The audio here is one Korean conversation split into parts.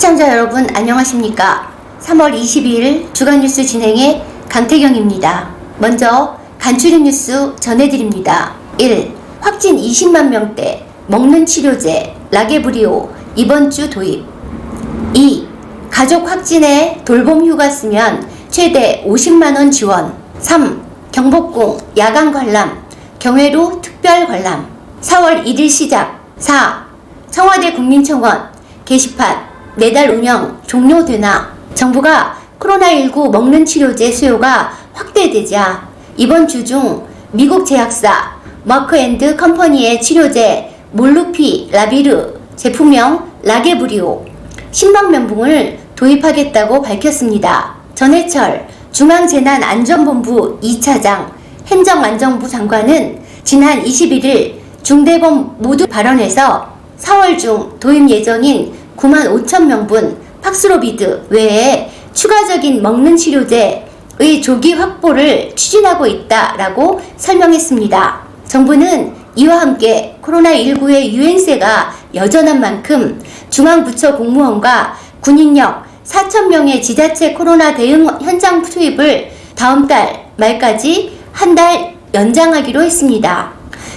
시청자 여러분 안녕하십니까? 3월 22일 주간뉴스 진행의 강태경입니다. 먼저 간추린 뉴스 전해드립니다. 1. 확진 20만 명대 먹는 치료제 라게브리오 이번 주 도입 2. 가족 확진에 돌봄 휴가 쓰면 최대 50만원 지원 3. 경복궁 야간 관람 경회로 특별 관람 4월 1일 시작 4. 청와대 국민청원 게시판 매달 운영 종료되나 정부가 코로나19 먹는 치료제 수요가 확대되자 이번 주 중 미국 제약사 머크앤드 컴퍼니의 치료제 몰루피 라비르 제품명 라게브리오 신방면봉을 도입하겠다고 밝혔습니다. 전해철 중앙재난안전본부 2차장 행정안전부 장관은 지난 21일 중대본 모두 발언에서 4월 중 도입 예정인 9만 5천 명분 팍스로비드 외에 추가적인 먹는 치료제의 조기 확보를 추진하고 있다라고 설명했습니다. 정부는 이와 함께 코로나19의 유행세가 여전한 만큼 중앙부처 공무원과 군인력 4천명의 지자체 코로나 대응 현장 투입을 다음 달 말까지 한 달 연장하기로 했습니다.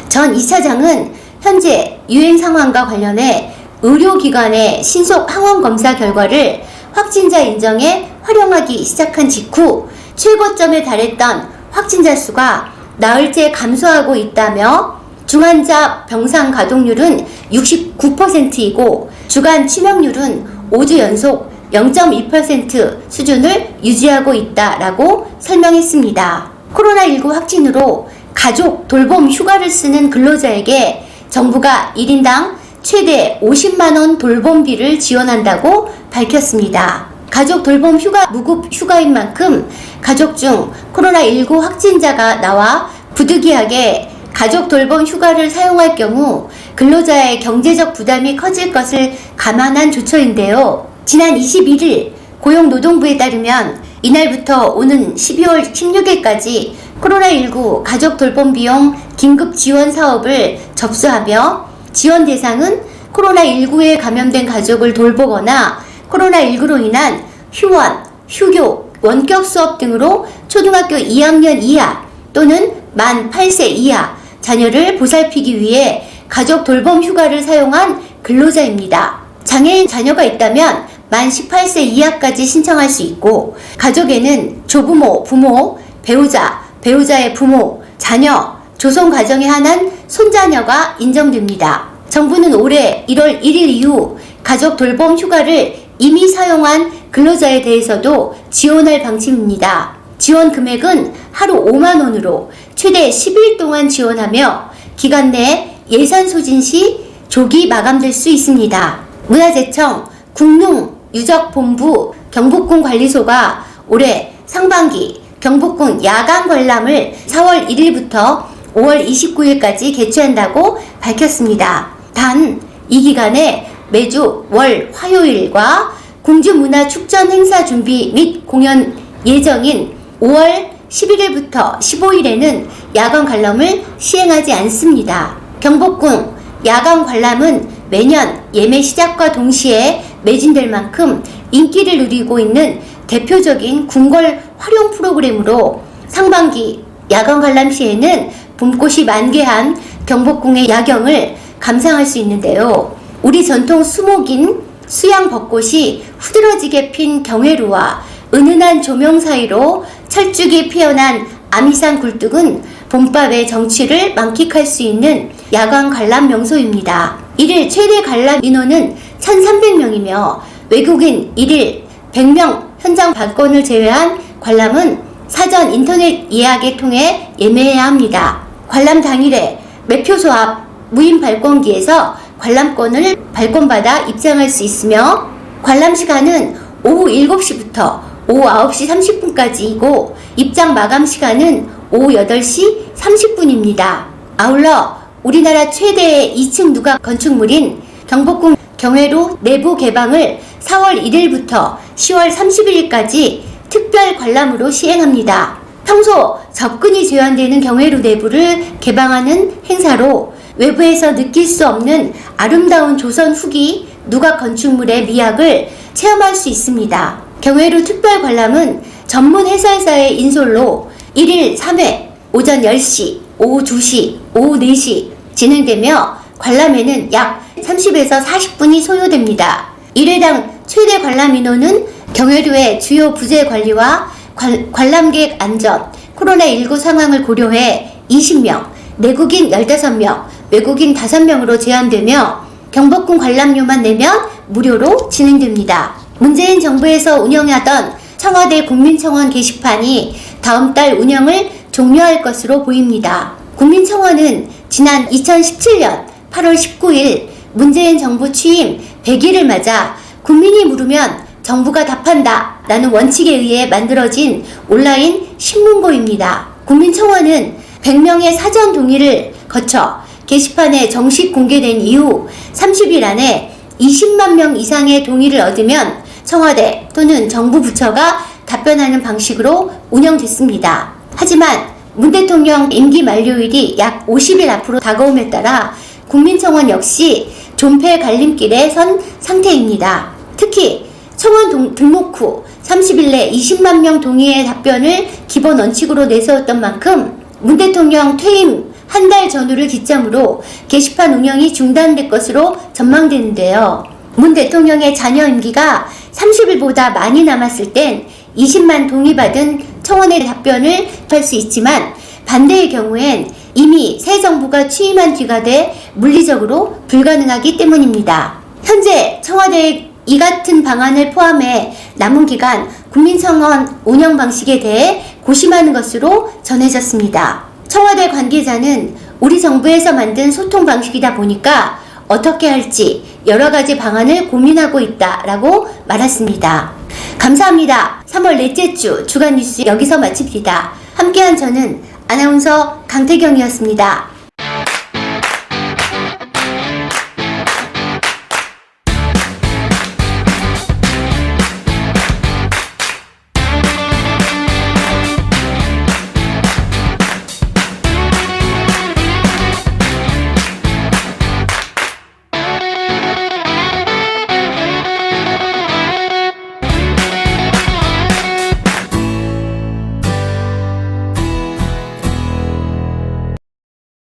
전 이차장은 현재 유행 상황과 관련해 의료기관의 신속 항원 검사 결과를 확진자 인정에 활용하기 시작한 직후 최고점에 달했던 확진자 수가 나흘째 감소하고 있다며 중환자 병상 가동률은 69%이고 주간 치명률은 5주 연속 0.2% 수준을 유지하고 있다라고 설명했습니다. 코로나19 확진으로 가족 돌봄 휴가를 쓰는 근로자에게 정부가 1인당 최대 50만원 돌봄비를 지원한다고 밝혔습니다. 가족 돌봄 휴가 무급 휴가인 만큼 가족 중 코로나19 확진자가 나와 부득이하게 가족 돌봄 휴가를 사용할 경우 근로자의 경제적 부담이 커질 것을 감안한 조처인데요. 지난 21일 고용노동부에 따르면 이날부터 오는 12월 16일까지 코로나19 가족 돌봄 비용 긴급 지원 사업을 접수하며 지원 대상은 코로나19에 감염된 가족을 돌보거나 코로나19로 인한 휴원, 휴교, 원격 수업 등으로 초등학교 2학년 이하 또는 만 8세 이하 자녀를 보살피기 위해 가족 돌봄 휴가를 사용한 근로자입니다. 장애인 자녀가 있다면 만 18세 이하까지 신청할 수 있고 가족에는 조부모, 부모, 배우자, 배우자의 부모, 자녀, 조성 가정에 한한 손자녀가 인정됩니다. 정부는 올해 1월 1일 이후 가족 돌봄 휴가를 이미 사용한 근로자에 대해서도 지원할 방침입니다. 지원 금액은 하루 5만 원으로 최대 10일 동안 지원하며 기간 내 예산 소진 시 조기 마감될 수 있습니다. 문화재청 국농 유적본부 경복궁 관리소가 올해 상반기 경복궁 야간 관람을 4월 1일부터 5월 29일까지 개최한다고 밝혔습니다. 단 이 기간에 매주 월 화요일과 궁주문화축전 행사 준비 및 공연 예정인 5월 11일부터 15일에는 야간 관람을 시행하지 않습니다. 경복궁 야간 관람은 매년 예매 시작과 동시에 매진될 만큼 인기를 누리고 있는 대표적인 궁궐 활용 프로그램으로 상반기 야간 관람 시에는 봄꽃이 만개한 경복궁의 야경을 감상할 수 있는데요. 우리 전통 수목인 수양 벚꽃이 후드러지게 핀 경회루와 은은한 조명 사이로 철쭉이 피어난 아미산 굴뚝은 봄밤의 정취를 만끽할 수 있는 야간 관람 명소입니다. 1일 최대 관람 인원은 1,300명이며 외국인 1일 100명 현장 발권을 제외한 관람은 사전 인터넷 예약에 통해 예매해야 합니다. 관람 당일에 매표소 앞 무인 발권기에서 관람권을 발권받아 입장할 수 있으며 관람 시간은 오후 7시부터 오후 9시 30분까지이고 입장 마감 시간은 오후 8시 30분입니다. 아울러 우리나라 최대의 2층 누각 건축물인 경복궁 경회로 내부 개방을 4월 1일부터 10월 31일까지 특별 관람으로 시행합니다. 평소 접근이 제한되는 경회로 내부를 개방하는 행사로 외부에서 느낄 수 없는 아름다운 조선 후기 누각 건축물의 미학을 체험할 수 있습니다. 경회로 특별 관람은 전문 해설사의 인솔로 1일 3회 오전 10시, 오후 2시, 오후 4시 진행되며 관람에는 약 30에서 40분이 소요됩니다. 1회당 최대 관람 인원은 경회로의 주요 부재 관리와 관, 관람객 안전, 코로나19 상황을 고려해 20명, 내국인 15명, 외국인 5명으로 제한되며 경복궁 관람료만 내면 무료로 진행됩니다. 문재인 정부에서 운영하던 청와대 국민청원 게시판이 다음 달 운영을 종료할 것으로 보입니다. 국민청원은 지난 2017년 8월 19일 문재인 정부 취임 100일을 맞아 국민이 물으면 정부가 답한다 라는 원칙에 의해 만들어진 온라인 신문고입니다. 국민청원은 100명의 사전 동의를 거쳐 게시판에 정식 공개된 이후 30일 안에 20만 명 이상의 동의를 얻으면 청와대 또는 정부 부처가 답변하는 방식으로 운영됐습니다. 하지만 문 대통령 임기 만료일이 약 50일 앞으로 다가옴에 따라 국민청원 역시 존폐 갈림길에 선 상태입니다. 특히 청원 동- 등록 후 30일 내 20만 명 동의의 답변을 기본 원칙으로 내세웠던 만큼 문 대통령 퇴임 한 달 전후를 기점으로 게시판 운영이 중단될 것으로 전망되는데요. 문 대통령의 자녀 임기가 30일보다 많이 남았을 땐 20만 동의받은 청원의 답변을 할 수 있지만 반대의 경우엔 이미 새 정부가 취임한 뒤가 돼 물리적으로 불가능하기 때문입니다. 현재 청와대의 이 같은 방안을 포함해 남은 기간 국민청원 운영 방식에 대해 고심하는 것으로 전해졌습니다. 청와대 관계자는 우리 정부에서 만든 소통 방식이다 보니까 어떻게 할지 여러 가지 방안을 고민하고 있다라고 말했습니다. 감사합니다. 3월 넷째 주 주간 뉴스 여기서 마칩니다. 함께한 저는 아나운서 강태경이었습니다.